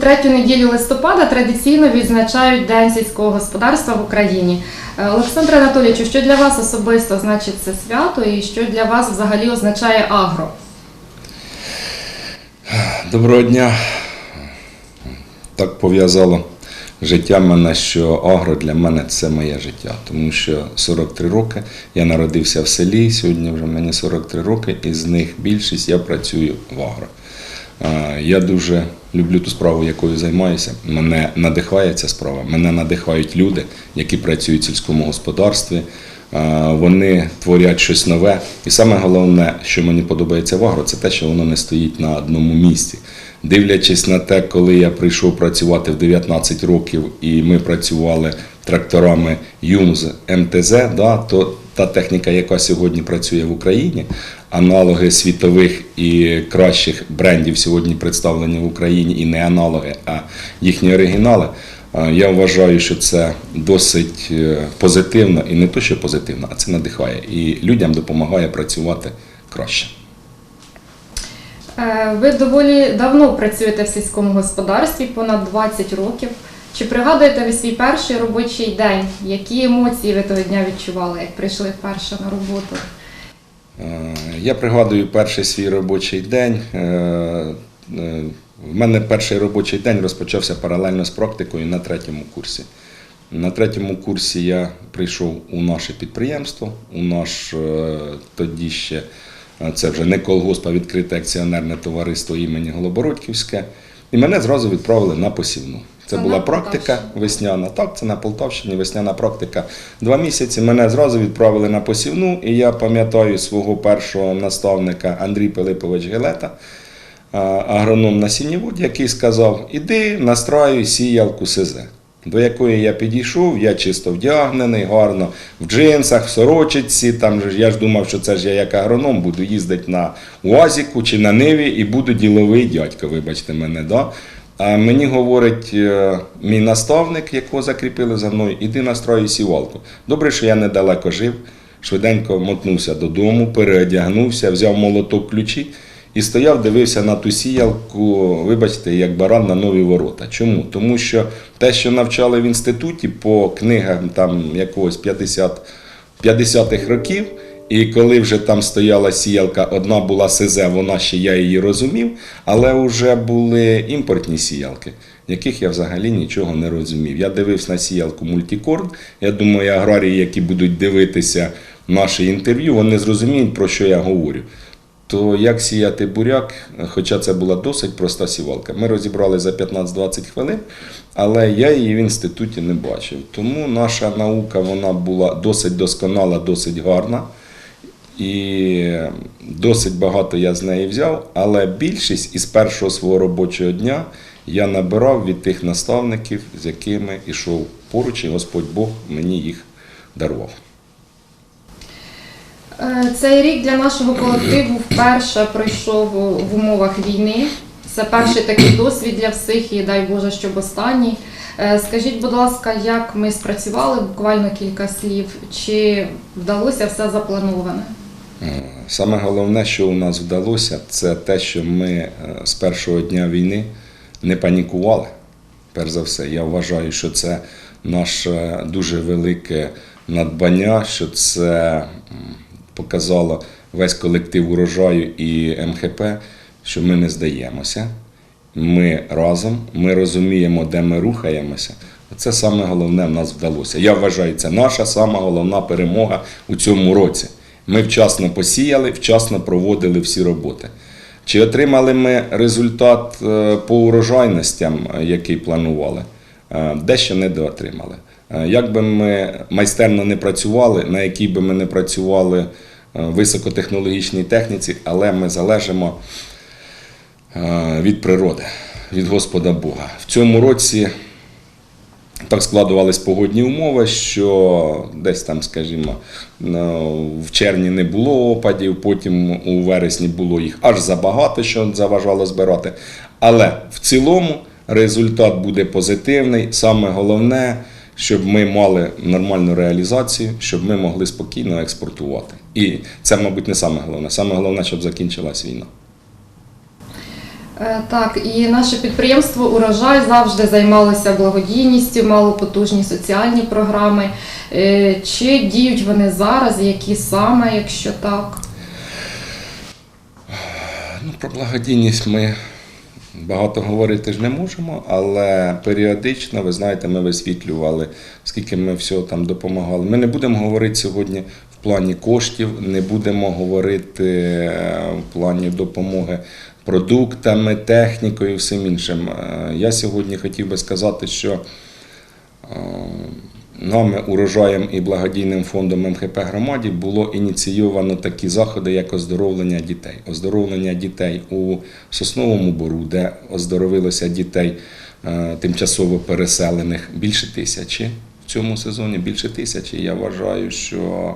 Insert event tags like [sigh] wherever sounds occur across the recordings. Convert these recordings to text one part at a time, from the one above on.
третю неділю листопада традиційно відзначають День сільського господарства в Україні. Е, Олександре Анатолійовичу, що для вас особисто значить це свято і що для вас взагалі означає агро? Доброго дня. Так пов'язало життя мене, що агро для мене це моє життя, тому що 43 роки я народився в селі, сьогодні вже мені 43 роки, і з них більшість я працюю в агро. Я дуже люблю ту справу, якою займаюся. Мене надихає ця справа. Мене надихають люди, які працюють в сільському господарстві. Вони творять щось нове. І саме головне, що мені подобається в агро, це те, що воно не стоїть на одному місці. Дивлячись на те, коли я прийшов працювати в 19 років, і ми працювали тракторами ЮМЗ МТЗ, да, то та техніка, яка сьогодні працює в Україні, аналоги світових і кращих брендів сьогодні представлені в Україні, і не аналоги, а їхні оригінали. Е, Я вважаю, що це досить е, позитивно і не то, що позитивно, а це надихає і людям допомагає працювати краще. Е, Ви доволі давно працюєте в сільському господарстві, понад 20 років. Чи пригадуєте ви свій перший робочий день? Які емоції ви того дня відчували, як прийшли вперше на роботу? Е, Я пригадую перший свій робочий день. Е, е, В мене перший робочий день розпочався паралельно з практикою на третьому курсі. На третьому курсі я прийшов у наше підприємство, у наш е, тоді ще е, це вже не колгосп, а відкрите акціонерне товариство імені Голобородьківське. І мене зразу відправили на посівну. Це була практика весняна. Так, це на Полтавщині весняна практика. Два місяці мене зразу відправили на посівну, і я пам'ятаю свого першого наставника Андрій Пилипович Гелета, агроном на сінівод, який сказав: іди настраюй сіялку СЗ. До якої я підійшов, я чисто вдягнений, гарно в джинсах, в сорочиці. Там же ж я ж думав, що це ж я як агроном буду їздити на УАЗіку чи на Ниві і буду діловий дядько, вибачте мене. Да? Мені говорить е, мій наставник, якого закріпили за мною, іди настрою сівалку. Добре, що я недалеко жив, швиденько мотнувся додому, переодягнувся, взяв молоток ключі і стояв, дивився на ту сіялку, вибачте, як баран на нові ворота. Чому? Тому що те, що навчали в інституті по книгам там якогось 50 50-х років, і коли вже там стояла сіялка, одна була СЗ, вона ще я її розумів, але вже були імпортні сіялки, яких я взагалі нічого не розумів. Я дивився на сіялку мультикорн. Я думаю, аграрії, які будуть дивитися наше інтерв'ю, вони зрозуміють, про що я говорю. То як сіяти буряк, хоча це була досить проста сівалка. Ми розібрали за 15-20 хвилин, але я її в інституті не бачив. Тому наша наука вона була досить досконала, досить гарна. І досить багато я з неї взяв, але більшість із першого свого робочого дня я набирав від тих наставників, з якими йшов поруч, і Господь Бог мені їх дарував. Е, Цей рік для нашого колективу вперше пройшов в умовах війни. Це перший такий досвід для всіх, і дай Боже, щоб останній. Е, Скажіть, будь ласка, як ми спрацювали буквально кілька слів, чи вдалося все заплановане? Е, Саме головне, що у нас вдалося, це те, що ми е, з першого дня війни не панікували. Перш за все, я вважаю, що це наше дуже велике надбання, що це показало весь колектив урожаю і МХП, що ми не здаємося. Ми разом, ми розуміємо, де ми рухаємося. Це саме головне в нас вдалося. Я вважаю, це наша сама головна перемога у цьому році. Ми вчасно посіяли, вчасно проводили всі роботи. Чи отримали ми результат е, по урожайностям, е, який планували? Е, Дещо недоотримали. Як би ми майстерно не працювали, на якій би ми не працювали високотехнологічній техніці, але ми залежимо від природи, від Господа Бога. В цьому році так складувались погодні умови, що десь там, скажімо, в червні не було опадів, потім у вересні було їх аж забагато, що заважало збирати. Але в цілому результат буде позитивний. Саме головне, щоб ми мали нормальну реалізацію, щоб ми могли спокійно експортувати. І це, мабуть, не саме головне. Саме головне, щоб закінчилась війна. Е, Так, і наше підприємство Урожай завжди займалося благодійністю, мало потужні соціальні програми. Е, Чи діють вони зараз? Які саме, якщо так? Ну, про благодійність ми багато говорити ж не можемо, але періодично, ви знаєте, ми висвітлювали, скільки ми всього там допомагали. Ми не будемо говорити сьогодні в плані коштів, не будемо говорити е, в плані допомоги продуктами, технікою і всім іншим. Е, Я сьогодні хотів би сказати, що е, нами, урожаєм і благодійним фондом МХП громаді було ініційовано такі заходи, як оздоровлення дітей. Оздоровлення дітей у Сосновому Бору, де оздоровилося дітей е, тимчасово переселених більше тисячі в цьому сезоні. Більше тисячі. Я вважаю, що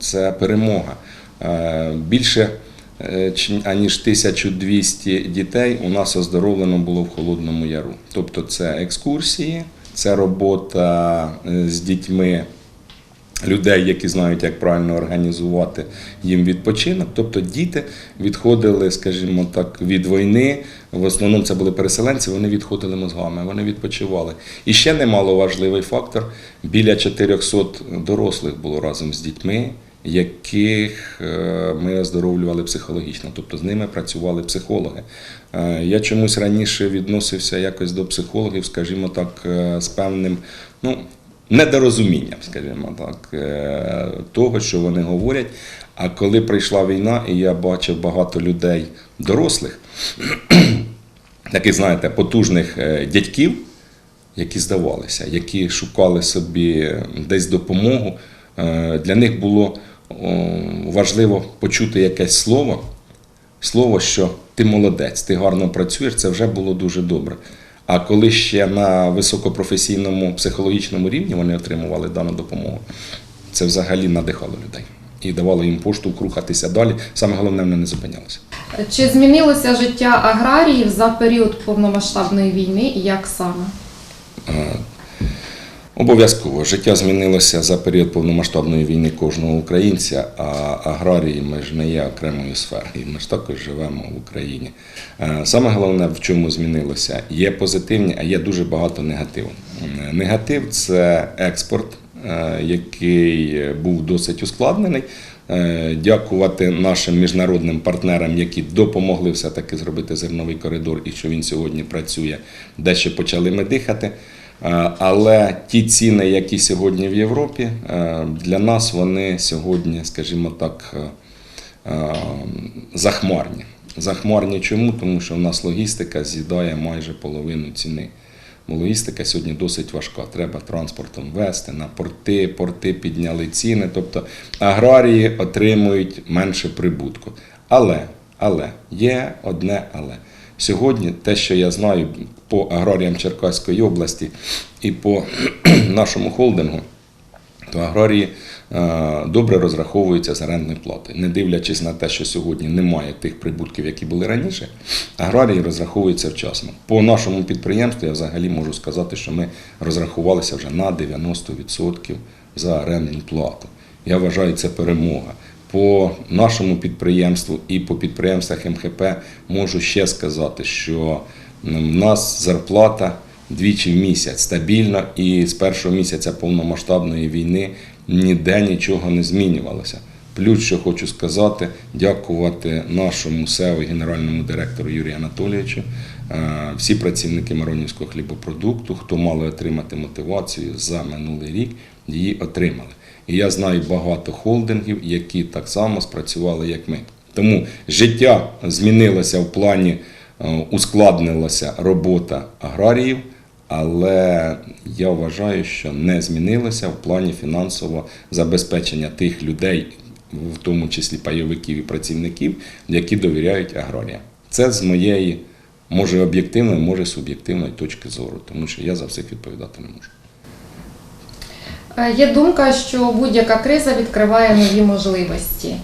це перемога. Більше аніж 1200 дітей у нас оздоровлено було в Холодному Яру. Тобто це екскурсії, це робота е, з дітьми людей, які знають, як правильно організувати їм відпочинок. Тобто діти відходили, скажімо так, від війни. В основному це були переселенці, вони відходили мозгами, вони відпочивали. І ще немаловажливий фактор: біля 400 дорослих було разом з дітьми. Яких е, ми оздоровлювали психологічно, тобто з ними працювали психологи. Е, Я чомусь раніше відносився якось до психологів, скажімо так, е, з певним, ну, недорозумінням, скажімо так, того, що вони говорять. А коли прийшла війна, і я бачив багато людей дорослих, [clears throat] таких, знаєте, потужних дядьків, які здавалися, які шукали собі десь допомогу. Для них було важливо почути якесь слово, слово, що ти молодець, ти гарно працюєш, це вже було дуже добре. А коли ще на високопрофесійному психологічному рівні вони отримували дану допомогу, це взагалі надихало людей і давало їм поштовх рухатися далі. Саме головне, вони не зупинялися. Чи змінилося життя аграріїв за період повномасштабної війни і як саме? Обов'язково життя змінилося за період повномасштабної війни кожного українця, а аграрії ми ж не є окремою сферою. Ми ж також живемо в Україні. Е, Саме головне, в чому змінилося, є позитивні, а є дуже багато негативу. Е, Негатив це експорт, е, який був досить ускладнений. Дякувати нашим міжнародним партнерам, які допомогли все-таки зробити зерновий коридор, і що він сьогодні працює, дещо почали ми дихати. Е, Але ті ціни, які сьогодні в Європі, е, для нас вони сьогодні, скажімо так, е, захмарні. Захмарні чому? Тому що в нас логістика з'їдає майже половину ціни. Логістика сьогодні досить важка. Треба транспортом вести на порти, порти підняли ціни. Тобто аграрії отримують менше прибутку. Але, але є одне але. Сьогодні те, що я знаю по аграріям Черкаської області і по [clears throat] нашому холдингу, то аграрії е, добре розраховуються з орендної плати. Не дивлячись на те, що сьогодні немає тих прибутків, які були раніше, аграрії розраховуються вчасно. По нашому підприємству я взагалі можу сказати, що ми розрахувалися вже на 90% за орендну плату. Я вважаю, це перемога. По нашому підприємству і по підприємствах МХП можу ще сказати, що в нас зарплата двічі в місяць стабільно, і з першого місяця повномасштабної війни ніде нічого не змінювалося. Плюс, що хочу сказати, дякувати нашому СЕО генеральному директору Юрію Анатолійовичу, е, всі працівники Миронівського хлібопродукту, хто мали отримати мотивацію за минулий рік, її отримали. І я знаю багато холдингів, які так само спрацювали, як ми. Тому життя змінилося в плані, е, ускладнилася робота аграріїв, але я вважаю, що не змінилося в плані фінансового забезпечення тих людей, в тому числі пайовиків і працівників, які довіряють аграріям. Це з моєї, може об'єктивної, може суб'єктивної точки зору, тому що я за всіх відповідати не можу. Е, Є думка, що будь-яка криза відкриває нові можливості.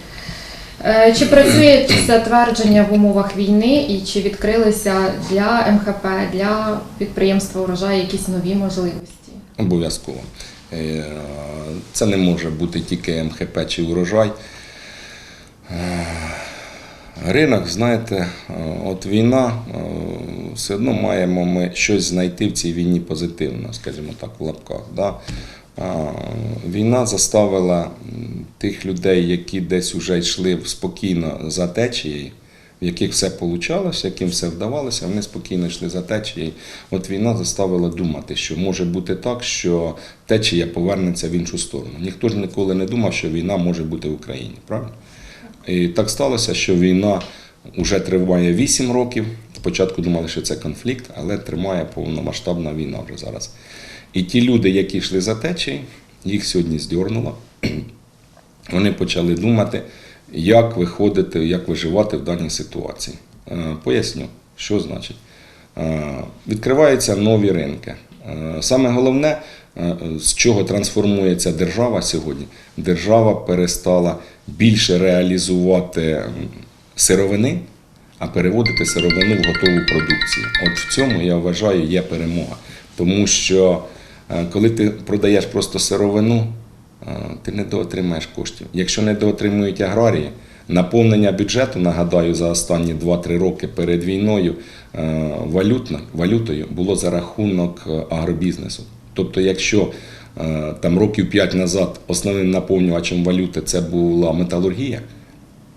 Е, Чи працює це твердження в умовах війни і чи відкрилися для МХП, для підприємства урожай якісь нові можливості? Обов'язково. Е, Це не може бути тільки МХП чи урожай. Ринок, знаєте, от війна, все одно маємо ми щось знайти в цій війні позитивно, скажімо так, в лапках. Да? Війна заставила тих людей, які десь вже йшли спокійно за течією, в яких все получалося, яким все вдавалося, вони спокійно йшли за течією. От війна заставила думати, що може бути так, що течія повернеться в іншу сторону. Ніхто ж ніколи не думав, що війна може бути в Україні, правильно? І так сталося, що війна вже триває 8 років. Спочатку думали, що це конфлікт, але тримає повномасштабна війна вже зараз. І ті люди, які йшли за течією, їх сьогодні здьорнуло. [clears throat] Вони почали думати, як виходити, як виживати в даній ситуації. Е, Поясню, що значить. Е, Відкриваються нові ринки. Е, Саме головне, з чого трансформується держава сьогодні, держава перестала більше реалізувати сировини, а переводити сировину в готову продукцію. От в цьому я вважаю є перемога. Тому що коли ти продаєш просто сировину, е, ти не доотримаєш коштів. Якщо не доотримують аграрії, наповнення бюджету, нагадаю, за останні 2-3 роки перед війною е, валютно, валютою було за рахунок е, агробізнесу. Тобто, якщо е, там років 5 назад основним наповнювачем валюти це була металургія,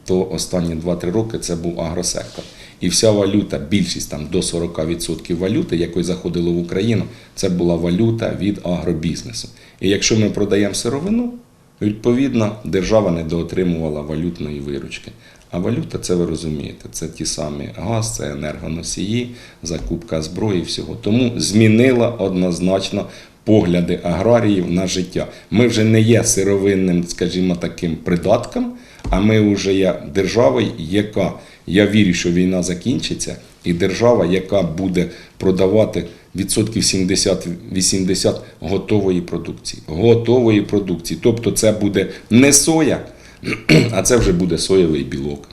то останні 2-3 роки це був агросектор. І вся валюта, більшість там до 40% валюти, якої заходило в Україну, це була валюта від агробізнесу. І якщо ми продаємо сировину, відповідно держава не доотримувала валютної виручки. А валюта, це ви розумієте, це ті самі газ, це енергоносії, закупка зброї всього. Тому змінила однозначно погляди аграріїв на життя. Ми вже не є сировинним, скажімо, таким придатком, а ми вже є державою, яка я вірю, що війна закінчиться, і держава, яка буде продавати відсотків 70-80 готової продукції. Готової продукції. Тобто це буде не соя, [clears throat] а це вже буде соєвий білок,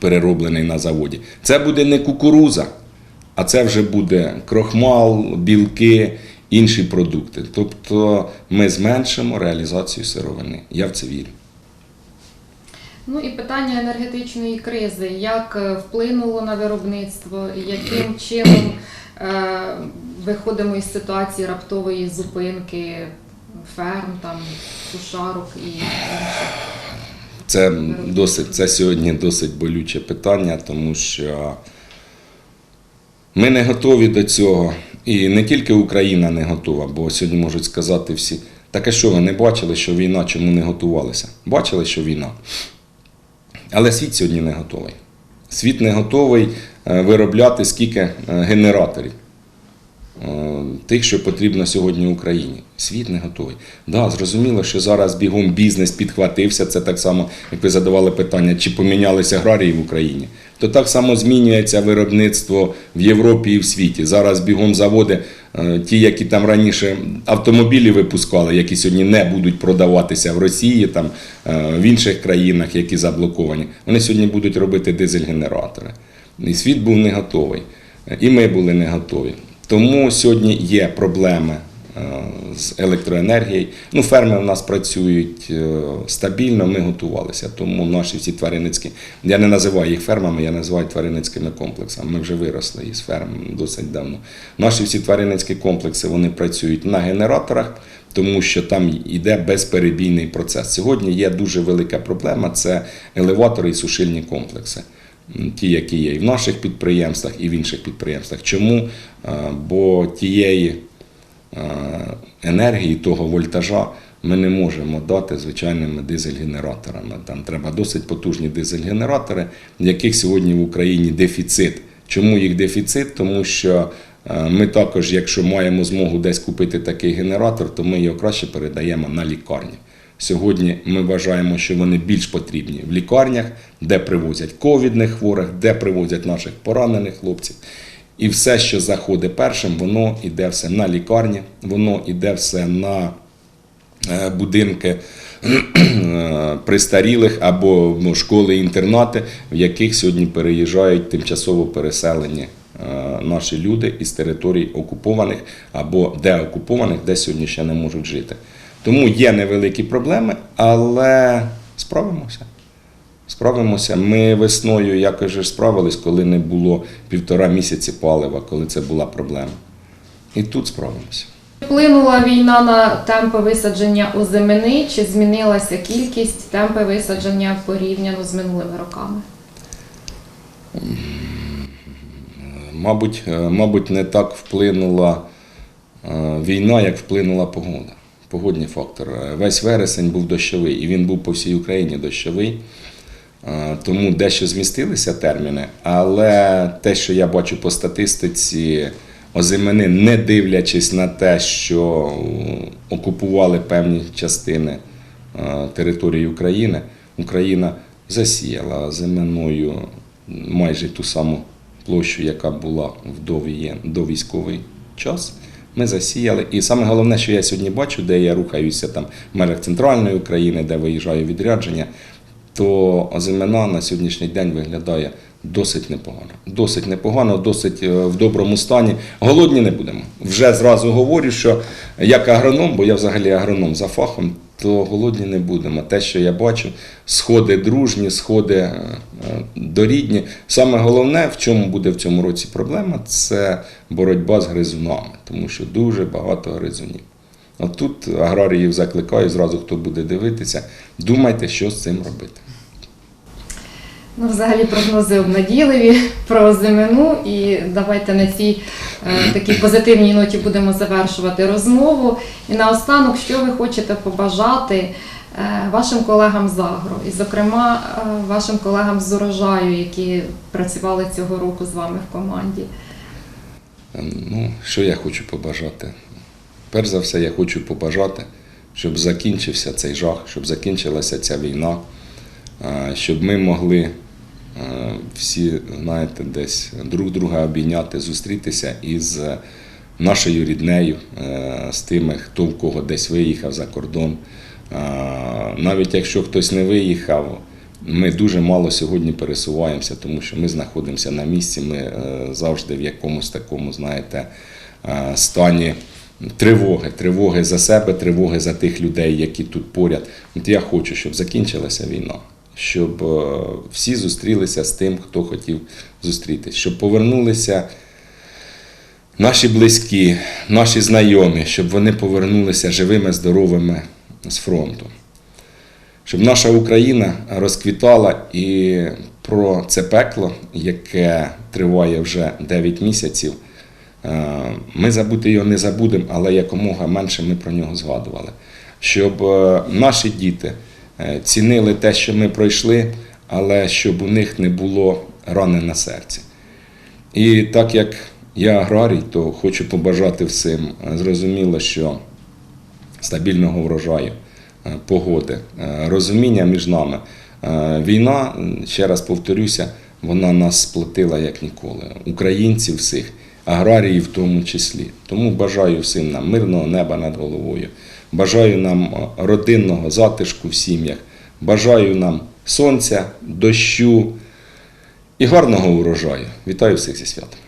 перероблений на заводі. Це буде не кукуруза, а це вже буде крохмал, білки, інші продукти. Тобто ми зменшимо реалізацію сировини. Я в це вірю. Ну і питання енергетичної кризи, як е, вплинуло на виробництво, яким чином е, виходимо із ситуації раптової зупинки ферм, там, сушарок і інших. Це досить це сьогодні досить болюче питання, тому що ми не готові до цього. І не тільки Україна не готова, бо сьогодні можуть сказати всі, так а що ви не бачили, що війна, чому не готувалися? Бачили, що війна. Але світ сьогодні не готовий. Світ не готовий е, виробляти скільки е, генераторів. Е, Тих, що потрібно сьогодні Україні. Світ не готовий. Да, зрозуміло, що зараз бігом бізнес підхватився. Це так само, як ви задавали питання, чи помінялися аграрії в Україні. То так само змінюється виробництво в Європі і в світі. Зараз бігом заводи, е, ті, які там раніше автомобілі випускали, які сьогодні не будуть продаватися в Росії, там, е, в інших країнах, які заблоковані, вони сьогодні будуть робити дизель-генератори. І світ був не готовий. І ми були не готові. Тому сьогодні є проблеми з електроенергією. Ну, ферми у нас працюють е, стабільно, ми готувалися. Тому наші всі тваринницькі, я не називаю їх фермами, я називаю тваринницькими комплексами. Ми вже виросли із ферм досить давно. Наші всі тваринницькі комплекси вони працюють на генераторах. Тому що там йде безперебійний процес. Сьогодні є дуже велика проблема це елеватори і сушильні комплекси ті, які є і в наших підприємствах, і в інших підприємствах. Чому? Е, Бо тієї е, енергії, того вольтажа ми не можемо дати звичайними дизель-генераторами. Там треба досить потужні дизель-генератори, яких сьогодні в Україні дефіцит. Чому їх дефіцит? Тому що е, ми також, якщо маємо змогу десь купити такий генератор, то ми його краще передаємо на лікарні. Сьогодні ми вважаємо, що вони більш потрібні в лікарнях, де привозять ковідних хворих, де привозять наших поранених хлопців. І все, що заходить першим, воно йде все на лікарні, воно йде все на е, будинки [clears throat] престарілих або ну, школи-інтернати, в яких сьогодні переїжджають тимчасово переселені е, наші люди із територій окупованих або деокупованих, де сьогодні ще не можуть жити. Тому є невеликі проблеми, але справимося. Справимося. Ми весною якось же справились, коли не було півтора місяці палива, коли це була проблема. І тут справимося. Вплинула війна на темпи висадження озимини, чи змінилася кількість темпи висадження порівняно з минулими роками? Мабуть, е, мабуть, не так вплинула е, війна, як вплинула погода. Погодний фактор. Е, Весь вересень був дощовий, і він був по всій Україні дощовий. Тому дещо змістилися терміни, але те, що я бачу по статистиці, озимини, не дивлячись на те, що окупували певні частини території України, Україна засіяла озиминою майже ту саму площу, яка була в довійськовий час. Ми засіяли. І саме головне, що я сьогодні бачу, де я рухаюся там в межах центральної України, де виїжджаю відрядження, то озимина на сьогоднішній день виглядає досить непогано. Досить непогано, досить е, в доброму стані. Голодні не будемо. Вже зразу говорю, що як агроном, бо я взагалі агроном за фахом, то голодні не будемо. Те, що я бачу, сходи дружні, сходи е, дорідні. Саме головне, в чому буде в цьому році проблема, це боротьба з гризунами, тому що дуже багато гризунів. От тут аграріїв закликаю, зразу хто буде дивитися, думайте, що з цим робити. Ну, взагалі прогнози обнадійливі про озимину, і давайте на цій е, такій позитивній ноті будемо завершувати розмову. І наостанок, що ви хочете побажати е, вашим колегам з агро, і, зокрема, е, вашим колегам з урожаю, які працювали цього року з вами в команді. Ну, що я хочу побажати? Перш за все, я хочу побажати, щоб закінчився цей жах, щоб закінчилася ця війна, е, щоб ми могли е, всі, знаєте, десь друг друга обійняти, зустрітися із нашою ріднею, е, з тими, хто в кого десь виїхав за кордон. Навіть якщо хтось не виїхав, ми дуже мало сьогодні пересуваємося, тому що ми знаходимося на місці, ми завжди в якомусь такому, знаєте, стані тривоги, тривоги за себе, тривоги за тих людей, які тут поряд. От я хочу, щоб закінчилася війна, щоб е, всі зустрілися з тим, хто хотів зустрітися, щоб повернулися наші близькі, наші знайомі, щоб вони повернулися живими, здоровими з фронту. Щоб наша Україна розквітала і про це пекло, яке триває вже 9 місяців, ми забути його не забудемо, але якомога менше ми про нього згадували. Щоб е, наші діти е, цінили те, що ми пройшли, але щоб у них не було рани на серці. І так як я аграрій, то хочу побажати всім. е, Зрозуміло, що стабільного врожаю, е, погоди, е, розуміння між нами. Е, Війна, ще раз повторюся, вона нас сплотила як ніколи. Українців всіх, аграріїв в тому числі. Тому бажаю всім нам мирного неба над головою. Бажаю нам е, родинного затишку в сім'ях. Бажаю нам сонця, дощу і гарного урожаю. Вітаю всіх зі святом.